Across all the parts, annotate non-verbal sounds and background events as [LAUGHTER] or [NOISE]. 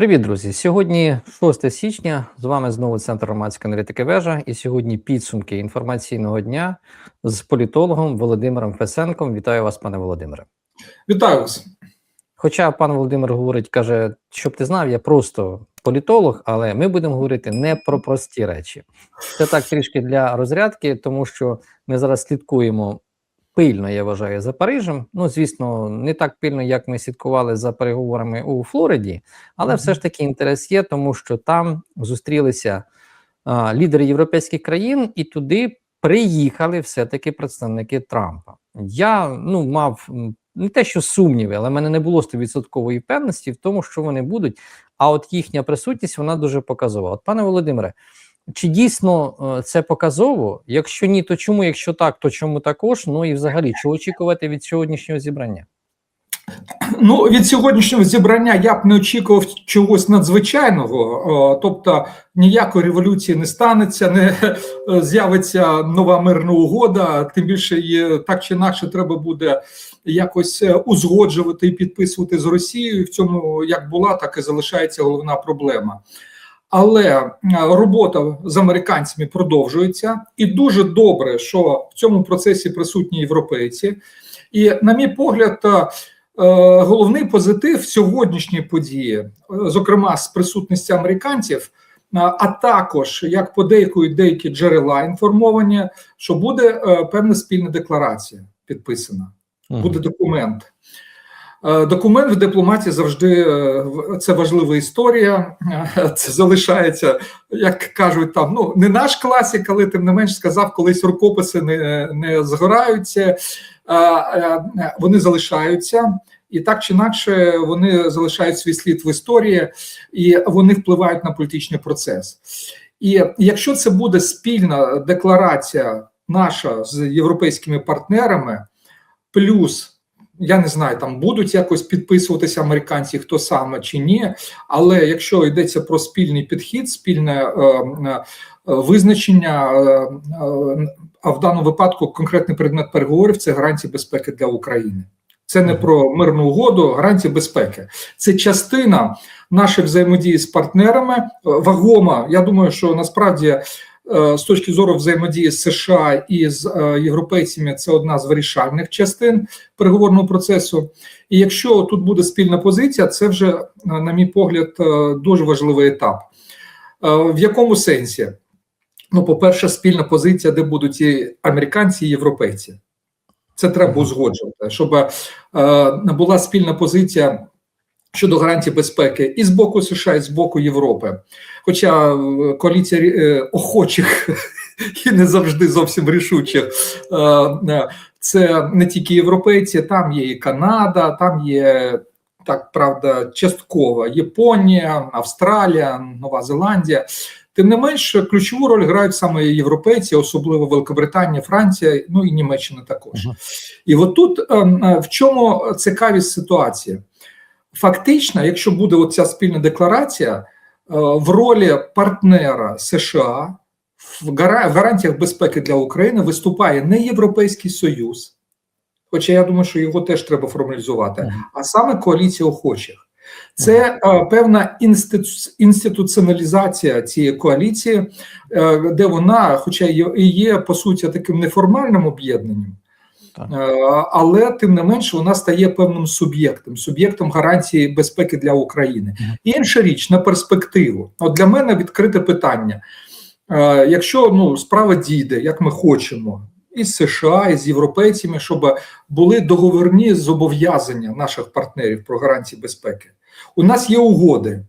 Привіт, друзі! Сьогодні 6 січня. З вами знову центр громадської аналітики вежа. І сьогодні підсумки інформаційного дня з політологом Володимиром Фесенком. Вітаю вас, пане Володимире. Вітаю вас. Хоча пан Володимир говорить, каже, щоб ти знав, я просто політолог, але ми будемо говорити не про прості речі. Це так трішки для розрядки, тому що ми зараз слідкуємо пильно, я вважаю, за Парижем. Ну, звісно, не так пильно, як ми слідкували за переговорами у Флориді, але все ж таки інтерес є, тому що там зустрілися а, лідери європейських країн, і туди приїхали все-таки представники Трампа. Я ну мав не те, що сумніви, але в мене не було стовідсоткової впевненості в тому, що вони будуть. А от їхня присутність вона дуже показова. От, пане Володимире, чи дійсно е, це показово? Якщо ні, то чому? Якщо так, то чому також? Ну і взагалі, що очікувати від сьогоднішнього зібрання? Ну від сьогоднішнього зібрання я б не очікував чогось надзвичайного, тобто ніякої революції не станеться, не е, з'явиться нова мирна угода. Тим більше є так чи інакше треба буде якось е, узгоджувати і підписувати з Росією. В цьому як була, так і залишається головна проблема. Але е, робота з американцями продовжується, і дуже добре, що в цьому процесі присутні європейці. І, на мій погляд, е, головний позитив сьогоднішньої події, е, зокрема з присутності американців, а також як подейкують деякі джерела інформовані, що буде певна спільна декларація підписана, буде документ. Е, Документ в дипломатії завжди е, це важлива історія. Е, Це залишається, як кажуть, там ну не наш класик, але тим не менш сказав, колись рукописи не, не згораються, вони залишаються. І так чи інакше вони залишають свій слід в історії і вони впливають на політичний процес. І якщо це буде спільна декларація наша з європейськими партнерами, плюс я не знаю, там будуть якось підписуватися американці, хто саме чи ні. Але якщо йдеться про спільний підхід, спільне е, е, визначення, е, е, а в даному випадку конкретний предмет переговорів це гарантії безпеки для України. Це не про мирну угоду, гарантії безпеки. Це частина нашої взаємодії з партнерами. е, Вагома. Я думаю, що насправді з точки зору взаємодії з США і з е, європейцями це одна з вирішальних частин переговорного процесу. І якщо тут буде спільна позиція, це вже, е, на мій погляд, е, дуже важливий етап. Е, В якому сенсі? Ну, по-перше, спільна позиція, де будуть і американці, і європейці. Це треба узгоджувати, щоб е, була спільна позиція щодо гарантій безпеки і з боку США, і з боку Європи. Хоча е, коаліція е, охочих [LAUGHS] і не завжди зовсім рішучих, е, це не тільки європейці, там є і Канада, там є. Так, правда, частково Японія, Австралія, Нова Зеландія. Тим не менш, ключову роль грають саме європейці, особливо Великобританія, Франція, ну і Німеччина також. І от тут ем, в чому цікавість ситуації? Фактично, якщо буде оця спільна декларація, е, в ролі партнера США в гарантіях безпеки для України виступає не Європейський Союз, хоча я думаю, що його теж треба формалізувати, а саме коаліція охочих. Це е, певна інститу- інституціоналізація цієї коаліції, е, де вона, хоча і є по суті таким неформальним об'єднанням, але тим не менше вона стає певним суб'єктом, суб'єктом гарантії безпеки для України. Мгм. Інша річ на перспективу. От для мене відкрите питання: Е, якщо ну справа дійде, як ми хочемо. Із США, і з європейцями, щоб були договірні зобов'язання наших партнерів про гарантії безпеки. У нас є угоди.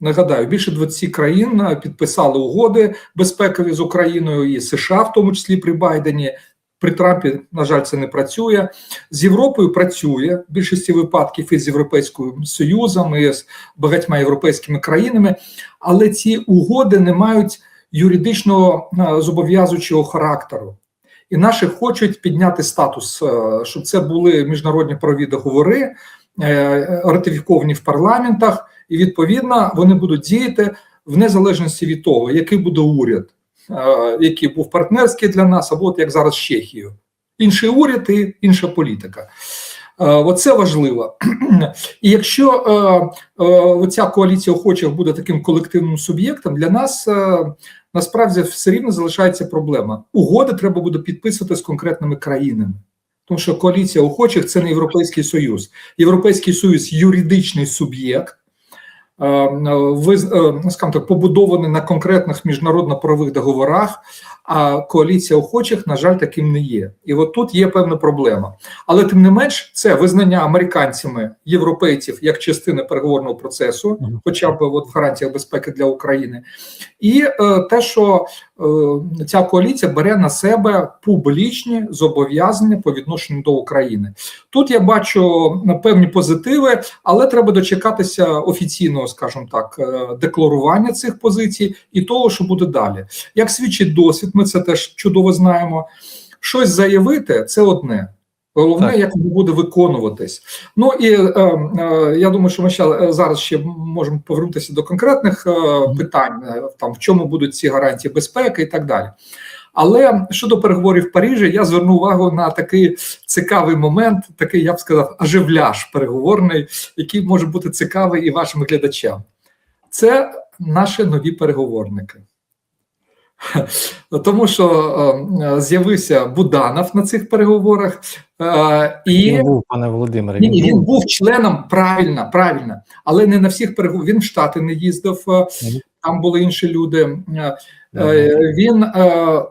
Нагадаю, більше 20 країн е, підписали угоди безпекові з Україною і США, в тому числі при Байдені. При Трампі, на жаль, це не працює. З Європою працює в більшості випадків і з Європейським Союзом, і з багатьма європейськими країнами, але ці угоди не мають юридичного е, зобов'язуючого характеру. І наші хочуть підняти статус, е, щоб це були міжнародні правові договори, е, ратифіковані в парламентах, і відповідно вони будуть діяти в незалежності від того, який буде уряд, який був партнерський для нас, або от як зараз Чехією. Інший уряд і інша політика. Оце важливо. І якщо е, е, коаліція охочих буде таким колективним суб'єктом, для нас е, насправді все рівно залишається проблема. Угоди треба буде підписувати з конкретними країнами. Тому що коаліція охочих це не Європейський Союз. Європейський Союз юридичний суб'єкт, е, ви, е, скажімо так, побудований на конкретних міжнародно-правових договорах, а коаліція охочих, на жаль, таким не є. І от тут є певна проблема. Але тим не менш, це визнання американцями європейців як частини переговорного процесу, хоча б от в гарантіях безпеки для України, і е, те, що е, ця коаліція бере на себе публічні зобов'язання по відношенню до України. Тут я бачу на певні позитиви, але треба дочекатися офіційного, скажімо так, е, декларування цих позицій і того, що буде далі. Як свідчить досвід, ми це теж чудово знаємо. Щось заявити це одне. Головне, Так. як воно буде виконуватись. Ну і е, е, я думаю, що ми ще е, зараз ще можемо повернутися до конкретних е, питань, е, там в чому будуть ці гарантії безпеки і так далі. Але щодо переговорів в Парижі, я зверну увагу на такий цікавий момент, такий я б сказав, аживляж переговорний, який може бути цікавий і вашим глядачам. Це наші нові переговорники. [LAUGHS] Тому що е, з'явився Буданов на цих переговорах, е, і Він був, пане Володимире. ні, він був членом правильно, правильно, але не на всіх переговорах. Він в Штати не їздив, е, там були інші люди. Е, е, Він е,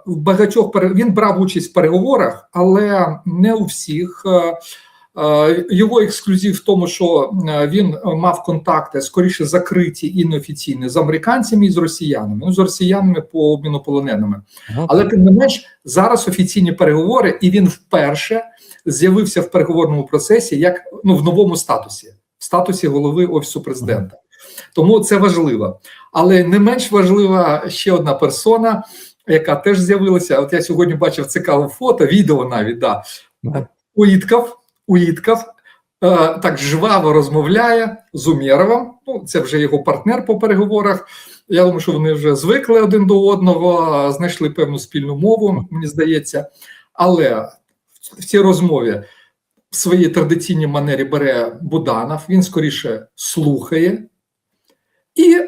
в багатьох він брав участь в переговорах, але не у всіх. Е, е, Його ексклюзив в тому, що е, він мав контакти скоріше закриті і неофіційні з американцями і з росіянами. Ну з росіянами по обміну полоненими. Ну, Але тим не менш, зараз офіційні переговори, і він вперше з'явився в переговорному процесі як ну в новому статусі, в статусі голови офісу президента. Тому це важливо. Але не менш важлива ще одна персона, яка теж з'явилася. От я сьогодні бачив цікаве фото, відео навіть да. Да. Уїтков е, так жваво розмовляє з Умєровим. Ну, це вже його партнер по переговорах. Я думаю, що вони вже звикли один до одного, знайшли певну спільну мову, мені здається. Але в цій розмові в своїй традиційній манері бере Буданов, він скоріше слухає, і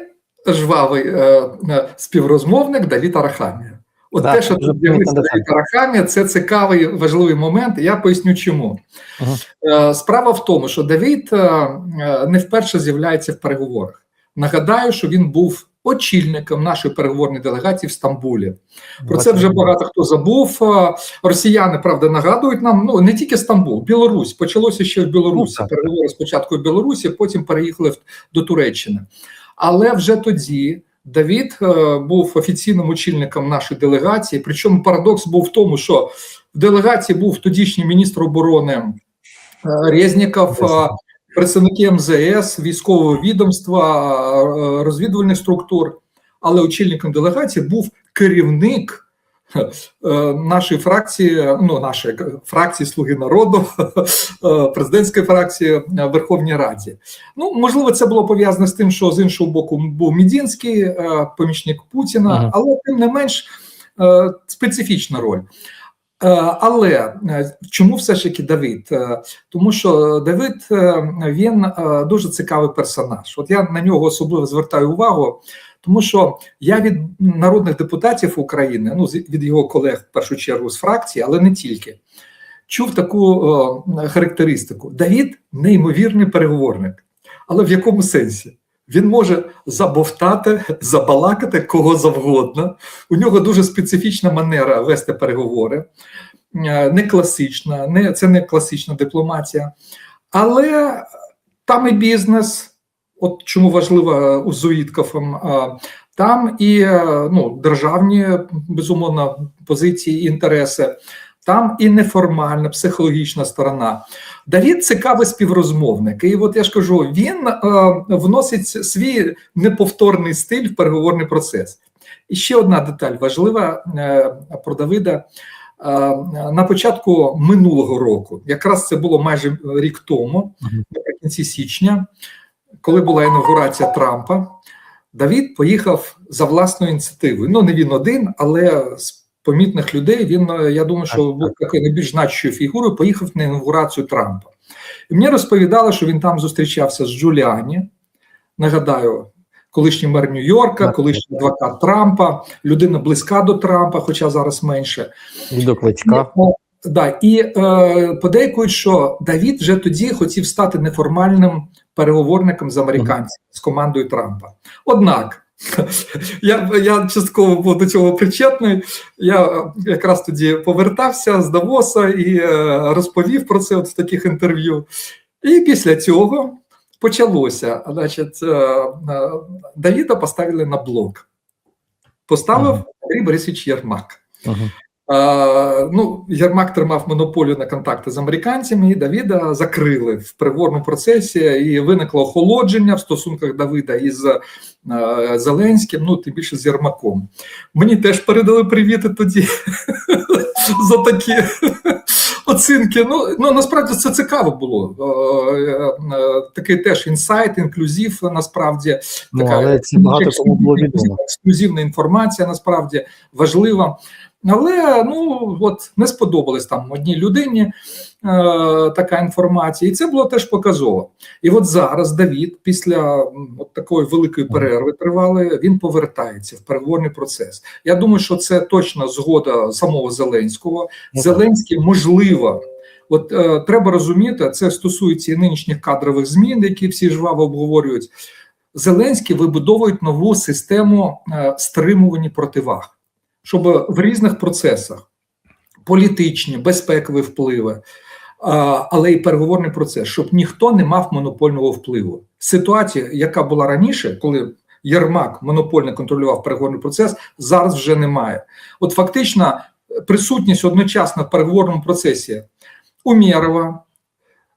жвавий е, е, співрозмовник Давід Арахамія. От Так, те, що тут помітно це цікавий важливий момент. Я поясню, чому. Ага. Е, Справа в тому, що Давид е, е, не вперше з'являється в переговорах. Нагадаю, що він був очільником нашої переговорної делегації в Стамбулі. Про це вже багато хто забув. Росіяни правда нагадують нам. Ну не тільки Стамбул, Білорусь почалося ще в Білорусі. Ну. Переговори спочатку в Білорусі, потім переїхали до Туреччини. Але вже тоді Давід е, був офіційним очільником нашої делегації. Причому парадокс був в тому, що в делегації був тодішній міністр оборони е, Резніков, е, представники МЗС, військового відомства, розвідувальних структур. Але очільником делегації був керівник нашої фракції, ну нашої фракції Слуги народу, [LAUGHS] е, президентської фракції в Верховній Раді. Ну можливо, це було пов'язане з тим, що з іншого боку був Мідінський, е, помічник Путіна, Ага. але тим не менш е, специфічна роль. Е, Але е, чому все ж таки Давид? Е, Тому що Давид е, він е, дуже цікавий персонаж. От я на нього особливо звертаю увагу, тому що я від народних депутатів України, ну від його колег в першу чергу з фракції, але не тільки, чув таку е, характеристику: Давід неймовірний переговорник. Але в якому сенсі? Він може забовтати, забалакати кого завгодно. У нього дуже специфічна манера вести переговори, е, не класична, не, це не класична дипломатія. Але там і бізнес, от чому Уїткофом, е, там і е, ну, державні, безумовно, позиції і інтереси, там і неформальна психологічна сторона. Давід цікавий співрозмовник. І от я ж кажу, він е, вносить свій неповторний стиль в переговорний процес. І ще одна деталь важлива е, про Давида. Е, на початку минулого року, якраз це було майже рік тому, наприкінці січня, коли була інаугурація Трампа, Давід поїхав за власною ініціативою. Ну, не він один, але з помітних людей він, е, я думаю, що був такою найбільш значущою фігурою, поїхав на інаугурацію Трампа. І мені розповідали, що він там зустрічався з Джуліані. Нагадаю, колишній мер Нью-Йорка, колишній адвокат Трампа, людина близька до Трампа, хоча зараз менше. До кличка. Да, і е, подейкують, що Давід вже тоді хотів стати неформальним переговорником з американцями з командою Трампа. Однак [LAUGHS] я, я частково був до цього причетний. Я е, якраз тоді повертався з Давоса і е, розповів про це от в таких інтерв'ю. І після цього почалося. Значить, е, е, Давіда поставили на блок. Поставив. Андрій Борисович Єрмак. Ага. Ну, Єрмак тримав монополію на контакти з американцями, і Давіда закрили в переговорному процесі, і виникло охолодження в стосунках Давида із е, Зеленським, ну тим більше з Єрмаком. Мені теж передали привіти тоді [LAUGHS] за такі оцінки. Ну, ну насправді це цікаво було. Е, е, Такий теж інсайт, інклюзив, насправді Ну, така але це багато кому було відомо. ексклюзивна інформація, насправді важлива. Але ну от не сподобалась там одній людині е, така інформація, і це було теж показово. І от зараз Давід, після от такої великої перерви тривалої, він повертається в переговорний процес. Я думаю, що це точно згода самого Зеленського. Ну. Зеленський можливо. От е, треба розуміти, це стосується і нинішніх кадрових змін, які всі жваво обговорюють. Зеленський вибудовують нову систему е, стримування противаг, щоб в різних процесах політичні, безпекові впливи, але й переговорний процес, щоб ніхто не мав монопольного впливу. Ситуація, яка була раніше, коли Єрмак монопольно контролював переговорний процес, зараз вже немає. От фактично присутність одночасно в переговорному процесі Умєрова,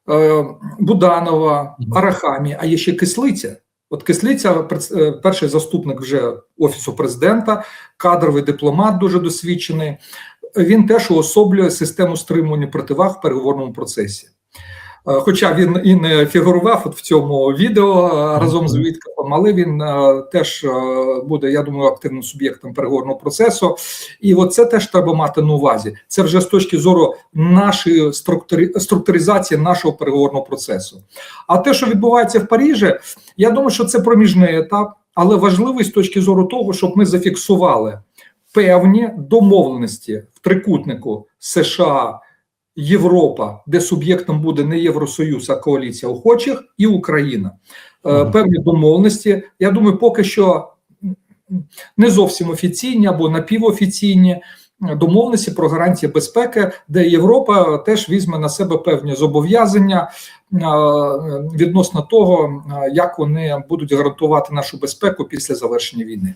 е, Буданова, Арахамі, а є ще кислиця. От кислиця, е, перший заступник вже офісу президента, кадровий дипломат, дуже досвідчений. Він теж уособлює систему стримування противаг в переговорному процесі. Е, Хоча він і не фігурував от в цьому відео е, разом з. Віткафом, але він е, теж буде, я думаю, активним суб'єктом переговорного процесу. І от це теж треба мати на увазі. Це вже з точки зору нашої структурі... структуризації нашого переговорного процесу. А те, що відбувається в Парижі, я думаю, що це проміжний етап, але важливий з точки зору того, щоб ми зафіксували певні домовленості в трикутнику США. Європа, де суб'єктом буде не Євросоюз, а коаліція охочих, і Україна. Е. Певні домовленості. Я думаю, поки що не зовсім офіційні або напівофіційні домовленості про гарантії безпеки, де Європа теж візьме на себе певні зобов'язання е, відносно того, е, як вони будуть гарантувати нашу безпеку після завершення війни.